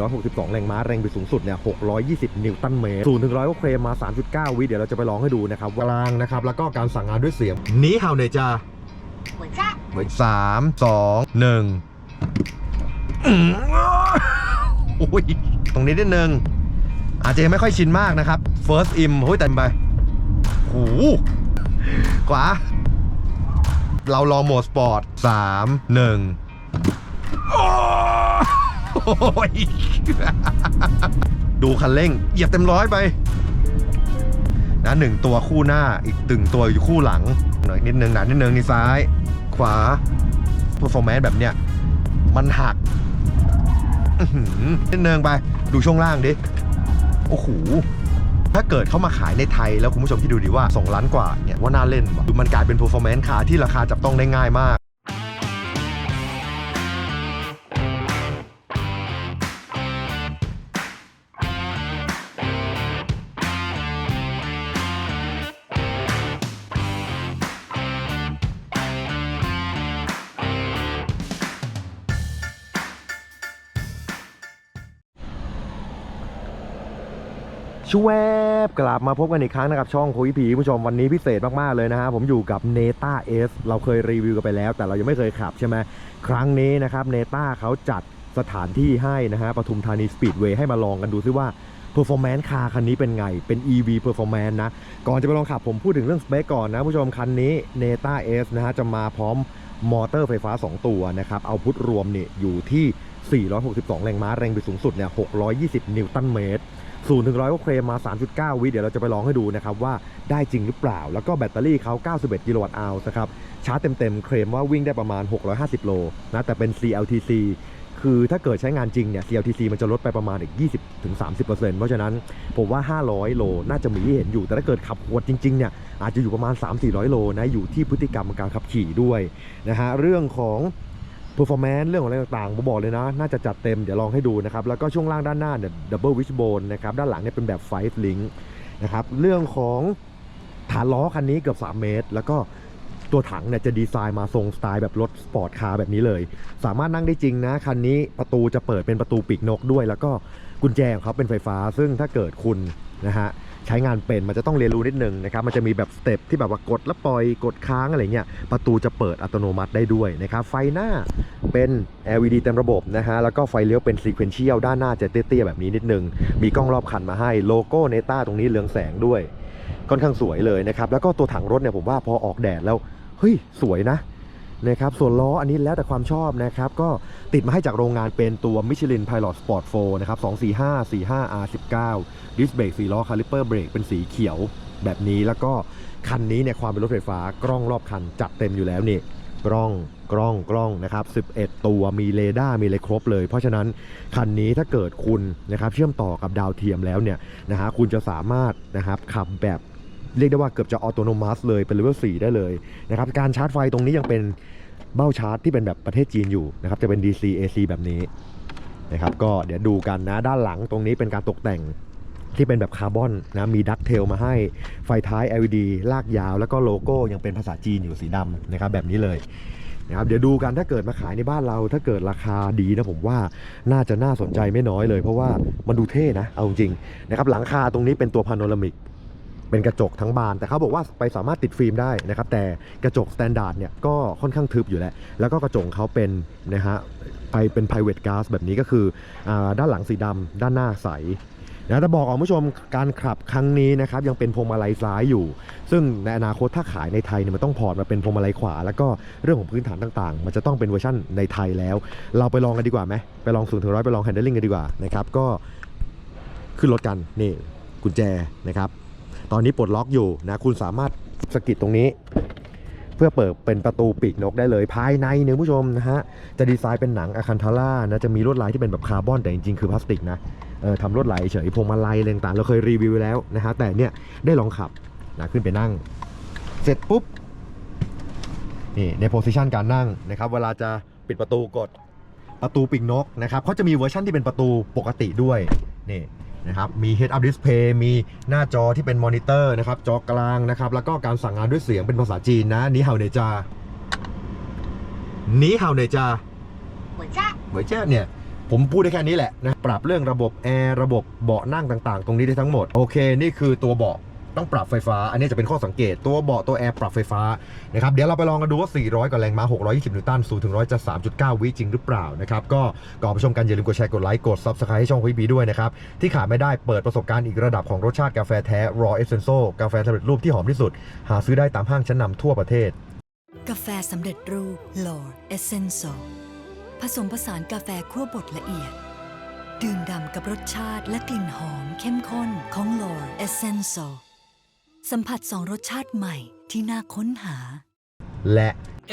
462 แรงม้าแรงบิดสูงสุดเนี่ย 620 นิวตันเมตร0ถึง100ก็เคลมมา 3.9 วิเดี๋ยวเราจะไปลองให้ดูนะครับวลางนะครับ แล้วก็การสั่งงานด้วยเสียงหนี้เห่าเนยจ้า我在。สามสองหนึ่งอืมโอ้ยตรงนี้นิดนึง อาจจะยังไม่ค่อยชินมากนะครับ first im โอ้ยแต่ไปโอ้โหขวา เราลองโหมดสปอร์ตสามหนึ่งโอ้ ยดูคันเร่งเหยียบเต็มร้อยไปนะหนึ่งตัวคู่หน้าอีกตึงตัวอยู่คู่หลัง หน่อยนิดนึงหนานิดนึงนี่ซ้าย ขวา performance แบบเนี้ยมันหักนิดนึงไป ดูช่วงล่างดิ โอ้โหถ้าเกิดเข้ามาขายในไทยแล้วคุณผู้ชมที่ดูดีว่า 2 ล้านกว่าเนี่ยว่าน่าเล่นว่ะมันกลายเป็น performance คาร์ที่ราคาจับต้องได้ง่ายมาก ชวบกลับมาพบกันอีกครั้งนะครับช่องคุยผีผู้ชมวันนี้พิเศษมากๆเลยนะฮะผมอยู่กับเนต้าเอสเราเคยรีวิวกันไปแล้ว แต่เรายังไม่เคยขับใช่ไหมครั้งนี้นะครับเนต้าเขาจัดสถานที่ให้นะฮะปทุมธานีสปีดเวย์ให้มาลองกันดูซิว่า performance คาคันนี้เป็นไง เป็น EV performance นะ ก่อนจะไปลองขับผมพูดถึงเรื่องสเปคก่อนนะผู้ชมคันนี้ n e t a S นะฮะจะมาพร้อมมอเตอร์ไฟฟ้า 2 ตัวนะครับเอาพุทรวมเนี่ยอยู่ที่ 462 แรงม้าแรงบิดสูงสุดเนี่ย 620 นิวตันเมตร 0ถึง100ก็เคลมมา 3.9 วิเดี๋ยวเราจะไปลองให้ดูนะครับว่าได้จริงหรือเปล่า แล้วก็แบตเตอรี่เขา 91 กิโลวัตต์อาวนะครับชาร์จเต็มๆ เคลมว่าวิ่งได้ประมาณ 650 โลนะแต่เป็น CLTC คือถ้าเกิดใช้งานจริงเนี่ย CLTC มันจะลดไปประมาณอีก 20-30%เพราะฉะนั้นผมว่า 500 โลน่าจะมีให้เห็นอยู่ แต่ถ้าเกิดขับหวดจริงๆเนี่ยอาจจะอยู่ประมาณ 3-400 โลนะอยู่ที่พฤติกรรมการขับขี่ด้วยนะฮะเรื่องของ performance เรื่องของอะไรต่างๆผมบอกเลยนะ น่าจะจัดเต็ม เดี๋ยวลองให้ดูนะครับ แล้วก็ช่วงล่างด้านหน้าเนี่ย double wishbone นะครับด้านหลังเนี่ยเป็นแบบ five link นะครับเรื่องของฐานล้อคันนี้เกือบ 3 เมตร แล้วก็ตัวถังเนี่ยจะดีไซน์มาทรงสไตล์แบบรถสปอร์ตคาร์แบบนี้เลย สามารถนั่งได้จริงนะคันนี้ประตูจะเปิดเป็นประตูปีกนกด้วย แล้วก็กุญแจของเขาเป็นไฟฟ้า ซึ่งถ้าเกิดคุณนะฮะ ใช้งานเป็นมันจะต้องเรียนรู้นิดนึงนะครับมันจะมีแบบสเต็ปที่แบบว่ากดแล้วปล่อยกดค้างอะไรเงี้ยประตูจะเปิดอัตโนมัติได้ด้วยนะครับไฟหน้าเป็น LED เต็มระบบนะฮะแล้วก็ไฟเลี้ยวเป็น sequential ด้านหน้าจะเตี้ยๆแบบนี้นิดนึง มีกล้องรอบคันมาให้โลโก้เนต้าตรงนี้เรืองแสงด้วยค่อนข้างสวยเลยนะครับแล้วก็ตัวถังรถเนี่ยผมว่าพอออกแดดแล้วเฮ้ยสวยนะ นะครับส่วนล้ออันนี้แล้วแต่ความชอบนะครับก็ติดมาให้จากโรงงานเป็นตัว Michelin Pilot Sport 4นะครับ245 45 R19 ดิสเบรก4ล้อคาลิเปอร์เบรกเป็นสีเขียวแบบนี้แล้วก็คันนี้เนี่ยความเป็นรถไฟฟ้ากล้องรอบคันจัดเต็มอยู่แล้วนี่กล้องกล้องกล้องนะครับ 11 ตัวมีเรดาร์มีอะไรครบเลย เพราะฉะนั้นคันนี้ถ้าเกิดคุณนะครับเชื่อมต่อกับดาวเทียมแล้วเนี่ยนะฮะคุณจะสามารถนะครับขับแบบเรียกได้ว่าเกือบจะออโตโนมัสเลยเป็นเลเวล4ได้เลยนะครับการชาร์จไฟตรงนี้ยังเป็น เบ้าชาร์จที่เป็นแบบประเทศจีนอยู่นะครับจะเป็น DC AC แบบนี้นะครับก็เดี๋ยวดูกันนะด้านหลังตรงนี้เป็นการตกแต่งที่เป็นแบบคาร์บอนนะมีดักเทลมาให้ไฟท้าย LED ลากยาว แล้วก็โลโก้ยังเป็นภาษาจีนอยู่สีดำนะครับแบบนี้เลยนะครับเดี๋ยวดูกันถ้าเกิดมาขายในบ้านเรา ถ้าเกิดราคาดีนะผมว่าน่าจะน่าสนใจไม่น้อยเลย เพราะว่ามันดูเท่นะเอาจริงนะครับหลังคาตรงนี้เป็นตัวพาโนรามิก เป็นกระจกทั้งบาน แต่เขาบอกว่าไปสามารถติดฟิล์มได้นะครับ แต่กระจกสแตนดาร์ดเนี่ยก็ค่อนข้างทึบอยู่แล้วแล้วก็กระจกเขาเป็นนะฮะไปเป็น private glass แบบนี้ก็คืออด้านหลังสีดำด้านหน้าใสนะแต่บอกคุณผู้ชมการขับครั้งนี้นะครับยังเป็นพวงมาลัยซ้ายอยู่ ซึ่งในอนาคตถ้าขายในไทยเนี่ยมันต้องพอร์ตมาเป็นพวงมาลัยขวา แล้วก็เรื่องของพื้นฐานต่างๆ มันจะต้องเป็นเวอร์ชั่นในไทยแล้ว เราไปลองกันดีกว่าไหมไปลองศูนย์ถึงร้อยไปลองแฮนด์ลิงกันดีกว่านะครับก็ขึ้นรถกันนี่กุญแจนะครับ ตอนนี้ปลดล็อกอยู่นะคุณสามารถสกิดตรงนี้ เพื่อเปิดเป็นประตูปีกนกได้เลยภายในเนี่ยผู้ชมนะฮะจะดีไซน์เป็นหนังอะคันทาร่านะจะมีลวดลายที่เป็นแบบคาร์บอนแต่จริงๆคือพลาสติกนะเออทำลวดลายเฉยพวงมาลัยอะไรต่างๆเราเคยรีวิวแล้วนะฮะแต่เนี่ยได้ลองขับนะขึ้นไปนั่ง เสร็จปุ๊บนี่ในโพสิชันการนั่งนะครับเวลาจะปิดประตูกดประตูปีกนกนะครับเขาจะมีเวอร์ชันที่เป็นประตูปกติด้วยนี่ นะครับมี Head Up Display มีหน้าจอที่เป็นมอนิเตอร์นะครับจอกลางนะครับแล้วก็การสั่งงานด้วยเสียงเป็นภาษาจีนนะนี้เห่าเนจานี้เห่าเนจา我在。เหวยเจ้าเนี่ยผมพูดได้แค่นี้แหละนะปรับเรื่องระบบแอร์ระบบเบาะนั่งต่างๆ ตรงนี้ได้ทั้งหมด โอเค นี่คือตัวเบาะ ต้องปรับไฟฟ้า อันนี้จะเป็นข้อสังเกตตัวเบาะตัวแอร์ปรับไฟฟ้านะครับเดี๋ยวเราไปลองกันดูว่า 400กับแรงม้า 620 นิวตัน0ถึง100จะ 3.9 วิจริงหรือเปล่านะครับก็ก่อนไปชมกันอย่าลืมกดแชร์กดไลค์กด Subscribe ให้ช่องคุยบีด้วยนะครับที่ขาดไม่ได้เปิดประสบการณ์อีกระดับของรสชาติกาแฟแท้ Raw Essential กาแฟสำเร็จรูปที่หอมที่สุด หาซื้อได้ตามห้างชั้นนำทั่วประเทศ กาแฟสำเร็จรูป Lord Essential ผสมผสานกาแฟคั่วบดละเอียดดื่มด่ำกับรสชาติและกลิ่นหอมเข้มข้นของ Lord Essential สัมผัสสองรสชาติใหม่ที่น่าค้นหา และ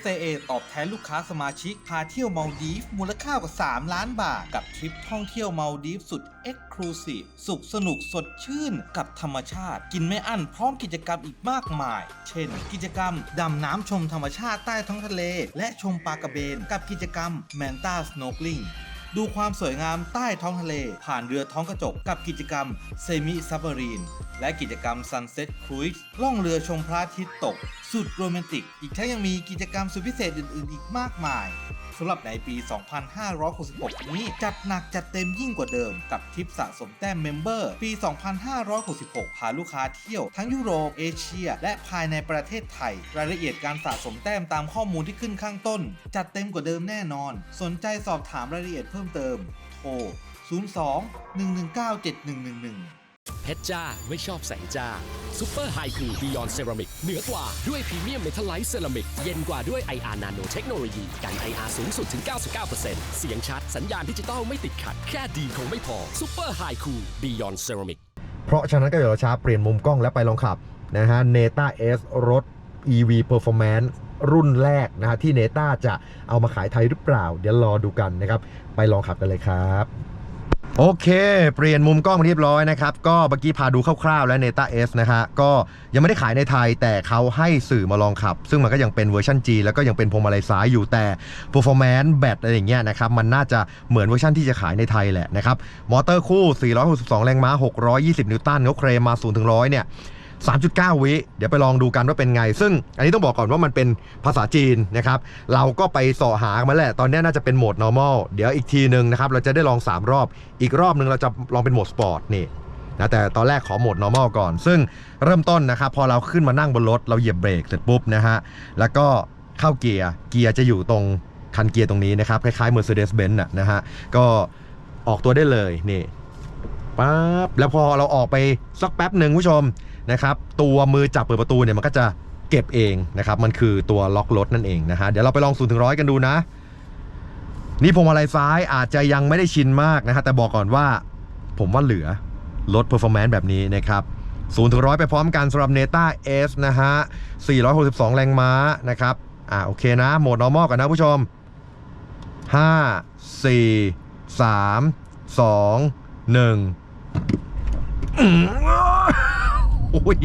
SAA ตอบแทนลูกค้าสมาชิก พาเที่ยวมาลดีฟมูลค่ากว่า 3 ล้านบาท กับทริปท่องเที่ยวมาลดีฟสุด Exclusive สุขสนุกสดชื่นกับธรรมชาติ กินไม่อั้นพร้อมกิจกรรมอีกมากมาย เช่น กิจกรรม ดำน้ำชมธรรมชาติใต้ท้องทะเล และชมปลากระเบน กับกิจกรรม Manta Snorkeling ดูความสวยงามใต้ท้องทะเล ผ่านเรือท้องกระจกกับกิจกรรมเซมิซับเบอรีนและกิจกรรม Sunset Cruise ล่องเรือชมพระอาทิตย์ตก สุดโรแมนติก อีกทั้งยังมีกิจกรรมสุดพิเศษอื่น ๆ อีกมากมาย สำหรับในปี 2566 นี้จัดหนักจัดเต็มยิ่งกว่าเดิมกับทริปสะสมแต้มเมมเบอร์ ปี 2566 พาลูกค้าเที่ยวทั้งยุโรป เอเชีย และภายในประเทศไทย รายละเอียดการสะสมแต้มตามข้อมูลที่ขึ้นข้างต้น จัดเต็มกว่าเดิมแน่นอน สนใจสอบถามรายละเอียดเพิ่มเติม โทร 02 119 7111 เพชรจ้าไม่ชอบแสงจ้าซูเปอร์ไฮคูบิยอนเซรามิกเหนือกว่าด้วยพรีเมียมเมทัลไลท์เซรามิกเย็นกว่าด้วย IR Nano เทคโนโลยีกัน IR สูงสุดถึง 99%เสียงชัดสัญญาณดิจิตอลไม่ติดขัด แค่ดีคงไม่พอซูเปอร์ไฮคูบิยอนเซรามิกเพราะฉะนั้นก็เดี๋ยวเราช้าเปลี่ยนมุมกล้องและไปลองขับนะฮะ Neta S รถ EV Performance รุ่นแรกนะฮะที่ Neta จะเอามาขายไทยหรือเปล่า เดี๋ยวรอดูกันนะครับ ไปลองขับกันเลยครับ โอเค เปลี่ยนมุมกล้องเรียบร้อยนะครับ ก็เมื่อกี้พาดูคร่าวๆ แล้วเนต้าเอสนะฮะ ก็ยังไม่ได้ขายในไทย แต่เขาให้สื่อมาลองขับ ซึ่งมันก็ยังเป็นเวอร์ชันจีแล้วก็ยังเป็นพวงมาลัยซ้ายอยู่แต่ performance แบตอะไรอย่างเงี้ยนะครับ มันน่าจะเหมือนเวอร์ชันที่จะขายในไทยแหละนะครับ มอเตอร์คู่ 462 แรงม้า 620 นิวตันเขาเคลมมา0ถึง100 เนี่ย 3.9 วิเดี๋ยวไปลองดูกันว่าเป็นไง ซึ่งอันนี้ต้องบอกก่อนว่ามันเป็นภาษาจีนนะครับ เราก็ไปสาะหามาแหละ ตอนนี้น่าจะเป็นโหมด normal เดี๋ยวอีกทีหนึ่งนะครับ เราจะได้ลอง 3 รอบ อีกรอบหนึ่งเราจะลองเป็นโหมด sport นี่นะแต่ตอนแรกขอโหมด normal ก่อน ซึ่งเริ่มต้นนะครับ พอเราขึ้นมานั่งบนรถเราเหยียบเบรกเสร็จปุ๊บนะฮะแล้วก็เข้าเกียร์เกียร์จะอยู่ตรงคันเกียร์ตรงนี้นะครับคล้ายๆ Mercedes-Benz น่ะนะฮะก็ออกตัวได้เลยนี่ปั๊บแล้วพอเราออกไปสักแป๊บหนึ่งผู้ชม นะครับตัวมือจับเปิดประตูเนี่ยมันก็จะเก็บเองนะครับมันคือตัวล็อกรถนั่นเองนะฮะเดี๋ยวเราไปลอง0ูนย์ถึงร้อยกันดูนะ นี่พวงมาลัยซ้ายอาจจะยังไม่ได้ชินมากนะฮะแต่บอกก่อนว่าผมว่าเหลือรถ performance แบบนี้นะครับ0ูนถึงร้อยไปพร้อมกันสำหรับ Neta S นะฮะ 462 แรงม้านะครับ อ่าโอเคนะ โหมด normal กันนะผู้ชม 5 4 3 2 1 โอ้ย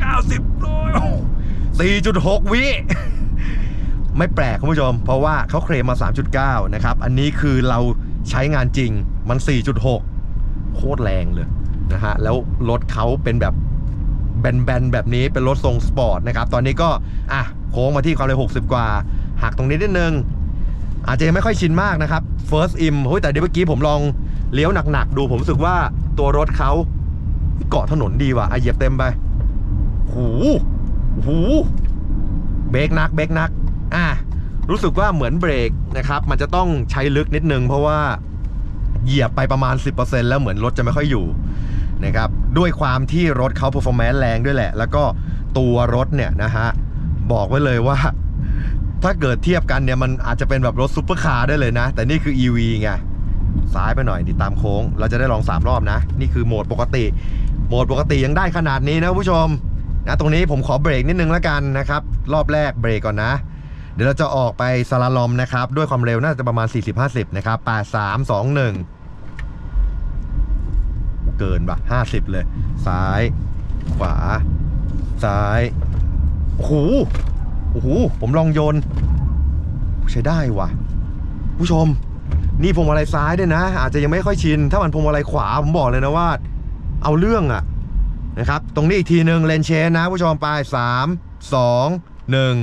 เก้าสิบเลยสี่จุดหกวิไม่แปลกคุณผู้ชม เพราะว่าเขาเคลมมา 3.9 นะครับ อันนี้คือเราใช้งานจริงมัน 4.6 โคตรแรงเลยนะฮะ แล้วรถเขาเป็นแบบแบนๆ แบบนี้เป็นรถทรงสปอร์ตนะครับ ตอนนี้ก็ อะ โค้งมาที่ความเร็ว 60 กว่า หักตรงนี้นิดนึง อาจจะยังไม่ค่อยชินมากนะครับ First Im เฮ้ยแต่เดี๋ยวเมื่อกี้ผมลองเลี้ยวหนักๆ ดูผมรู้สึกว่าตัวรถเขา เกาะถนนดีว่ะอะเหยียบเต็มไป หูหูเบรกนักเบรกนัก อะรู้สึกว่าเหมือนเบรกนะครับ มันจะต้องใช้ลึกนิดนึง เพราะว่าเหยียบไปประมาณ 10%แล้วเหมือนรถจะไม่ค่อยอยู่นะครับด้วยความที่รถเขา performance แรงด้วยแหละ แล้วก็ตัวรถเนี่ยนะฮะ บอกไว้เลยว่า ถ้าเกิดเทียบกันเนี่ยมันอาจจะเป็นแบบรถซุปเปอร์คาร์ได้เลยนะ แต่นี่คือ EV ไงซ้ายไปหน่อยติดตามโค้ง เราจะได้ลอง 3 รอบนะ นี่คือโหมดปกติ โหมดปกติยังได้ขนาดนี้นะผู้ชมนะตรงนี้ผมขอเบรกนิดนึงแล้วกันนะครับ รอบแรกเบรกก่อนนะ เดี๋ยวเราจะออกไปสลาลอมนะครับ ด้วยความเร็วน่าจะประมาณ 40-50 นะครับ8 3 2 1 เกินปะ50 เลย ซ้าย ขวา ซ้ายโอ้โหโอ้โหผมลองโยน ใช้ได้ว่ะ ผู้ชม นี่พวงมาลัยซ้ายด้วยนะ อาจจะยังไม่ค่อยชิน ถ้ามันพวงมาลัยขวาผมบอกเลยนะว่า เอาเรื่องอะนะครับ ตรงนี้อีกทีหนึ่งเลนเชนนะผู้ชมไปสามสองหนึ่ง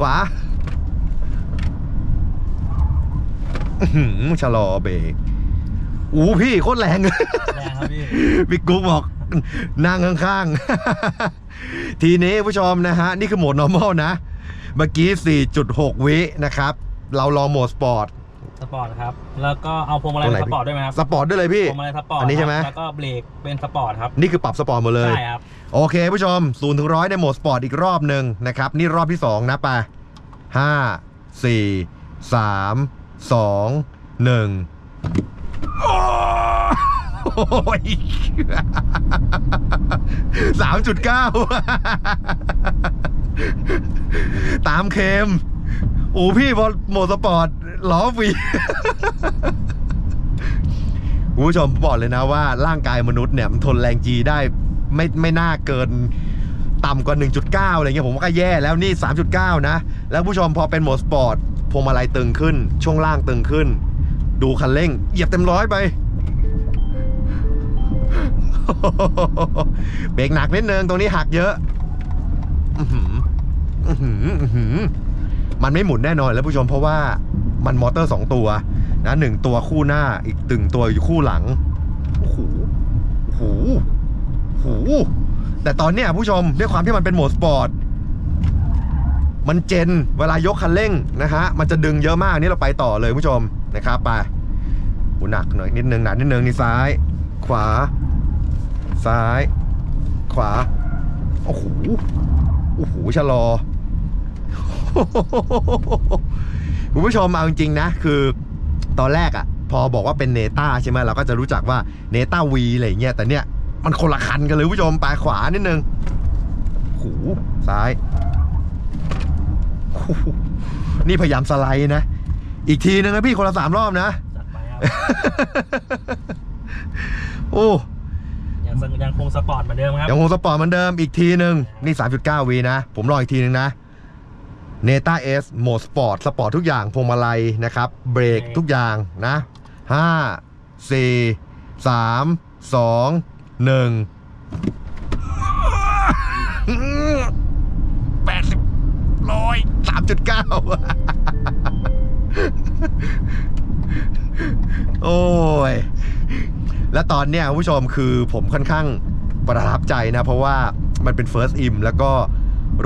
ขวาชะลอเบรกอู้พี่โคตรแรงเลยแรงครับพี่บิ๊กกุ๊กบอกนั่งข้างๆ ทีนี้ผู้ชมนะฮะ นี่คือโหมด normal นะ เมื่อกี้ 4.6 วินะครับ เราลองโหมดสปอร์ต สปอร์ตครับ แล้วก็เอาพวงมาลัยตรงไหนเป็นสปอร์ตด้วยไหมครับ สปอร์ตด้วยเลยพี่ พวงมาลัยสปอร์ตอันนี้ใช่ไหมครับแล้วก็เบรกเป็นสปอร์ตครับ นี่คือปรับสปอร์ตหมดเลย ใช่ครับ โอเคผู้ชม0ถึงร้อยในโหมดสปอร์ตอีกรอบหนึ่งนะครับ นี่รอบที่ 2 นะไปห้าสี่สามสองหนึ่งโอ้ยสามจุดเก้าตามเค็มโอ้พี่พอโหมดสปอร์ต ล้อฟรีคุณผู้ชมบอกเลยนะว่าร่างกายมนุษย์เนี่ยมันทนแรงจีได้ไม่ไม่น่าเกินต่ำกว่า 1.9 อะไรเงี้ยผมว่าก็แย่แล้วนี่ 3.9 นะ แล้วผู้ชมพอเป็นโหมดสปอร์ตพวงมาลัยตึงขึ้น ช่วงล่างตึงขึ้น ดูคันเร่ง เหยียบเต็มร้อยไปเบรกหนักนิดนึงตรงนี้หักเยอะมันไม่หมุนแน่นอนแล้วผู้ชมเพราะว่า มันมอเตอร์สองตัวนะหนึ่งตัวคู่หน้าอีกตึงตัวอยู่คู่หลังโอ้โหโอ้โหโอ้โหแต่ตอนเนี้ยผู้ชมด้วยความที่มันเป็นโหมดสปอร์ตมันเจนเวลายกคันเร่งนะฮะมันจะดึงเยอะมากนี่เราไปต่อเลยผู้ชมนะครับไปหูหนักหน่อยนิดนึงหนักนิดนึงนี่ซ้าย ขวา ซ้าย ขวาโอ้โหโอ้โหชะลอ คุณผู้ชมเอาจริงๆนะ คือตอนแรกอะพอบอกว่าเป็นเนต้าใช่ไหมเราก็จะรู้จักว่าเนต้าวีอะไรอย่างเงี้ยแต่เนี่ยมันคนละคันกันเลยคุณผู้ชมปลายขวานิดนึงหูซ้ายหูนี่พยายามสไลด์นะ อีกทีนึงนะพี่คนละสามรอบนะจัดไปครับโอ้ยังคงยังคงสปอร์ตเหมือนเดิมครับยังคงสปอร์ตเหมือนเดิมอีกทีหนึ่งนี่ 3.9วีนะ ผมลองอีกทีหนึ่งนะ เนต้าเอสโหมดสปอร์ต สปอร์ตทุกอย่างพวงมาลัยนะครับ เบรกทุกอย่างนะ5 4 3 2 1 80ร้อย3.9โอ้ย และตอนเนี้ยคุณผู้ชมคือผมค่อนข้างประทับใจนะ เพราะว่ามันเป็น First Im แล้วก็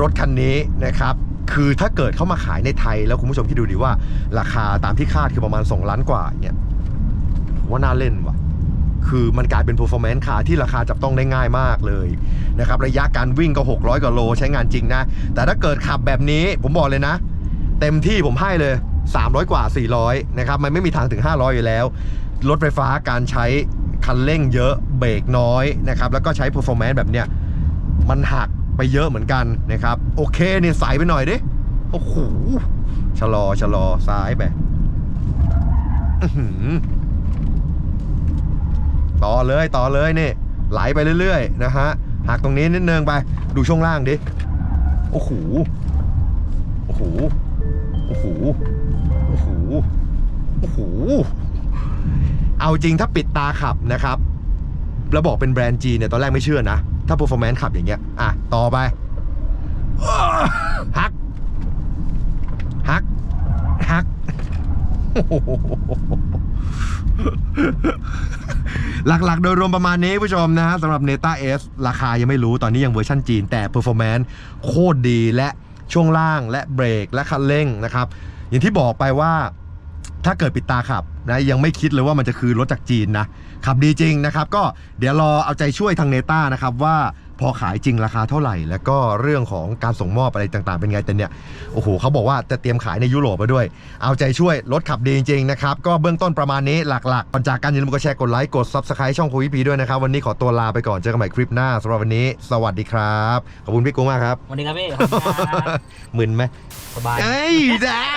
รถคันนี้นะครับ คือถ้าเกิดเข้ามาขายในไทย แล้วคุณผู้ชมคิดดูดิว่า ราคาตามที่คาดคือประมาณ 2 ล้านกว่าเนี่ยว่าน่าเล่นว่ะ คือมันกลายเป็น performance car ที่ราคาจับต้องได้ง่ายมากเลยนะครับระยะการวิ่งก็ 600กว่าโลใช้งานจริงนะ แต่ถ้าเกิดขับแบบนี้ผมบอกเลยนะ เต็มที่ผมให้เลย 300 กว่า 400 นะครับ มันไม่มีทางถึง 500 อยู่แล้ว รถไฟฟ้าการใช้คันเร่งเยอะเบรกน้อยนะครับแล้วก็ใช้ performance แบบเนี้ยมันหัก ไปเยอะเหมือนกันนะครับ โอเคเนี่ยใสไปหน่อยดิโอ้โหชะลอชะลอซ้ายไปต่อเลยต่อเลยนี่ไหลไปเรื่อยๆนะฮะหักตรงนี้นิดนึงไป ดูช่วงล่างดิโอ้โหโอ้โหโอ้โหโอ้โหโอ้โหเอาจริงถ้าปิดตาขับนะครับแล้วบอกเป็นแบรนด์จีเนี่ยตอนแรกไม่เชื่อนะ ถ้า performance ขับอย่างเงี้ย อะ ต่อไปฮักฮักฮักหลักๆ โดยรวมประมาณนี้ผู้ชมนะฮะสำหรับ Neta S ราคายังไม่รู้ตอนนี้ยังเวอร์ชันจีน แต่ performance โคตรดีและช่วงล่างและเบรกและคันเร่งนะครับ อย่างที่บอกไปว่าถ้าเกิดปิดตาขับ นะยังไม่คิดเลยว่ามันจะคือรถจากจีนนะขับดีจริงนะครับ ก็เดี๋ยวรอเอาใจช่วยทางเนต้านะครับว่าพอขายจริงราคาเท่าไหร่ แล้วก็เรื่องของการส่งมอบอะไรต่างๆ เป็นไงแต่เนี่ยโอ้โหเขาบอกว่าจะเตรียมขายในยุโรปไปด้วย เอาใจช่วยรถขับดีจริงๆนะครับก็เบื้องต้นประมาณนี้หลักๆปัญจากการอย่าลืมกดแชร์กดไลค์กด subscribe ช่องคุยพีด้วยนะครับวันนี้ขอตัวลาไปก่อนเจอกันใหม่คลิปหน้าสำหรับวันนี้ สวัสดีครับขอบคุณพี่กุ้งมากครับวันนี้ครับพี่ขอบคุณครับมึนไหมสบายเอ้ยได้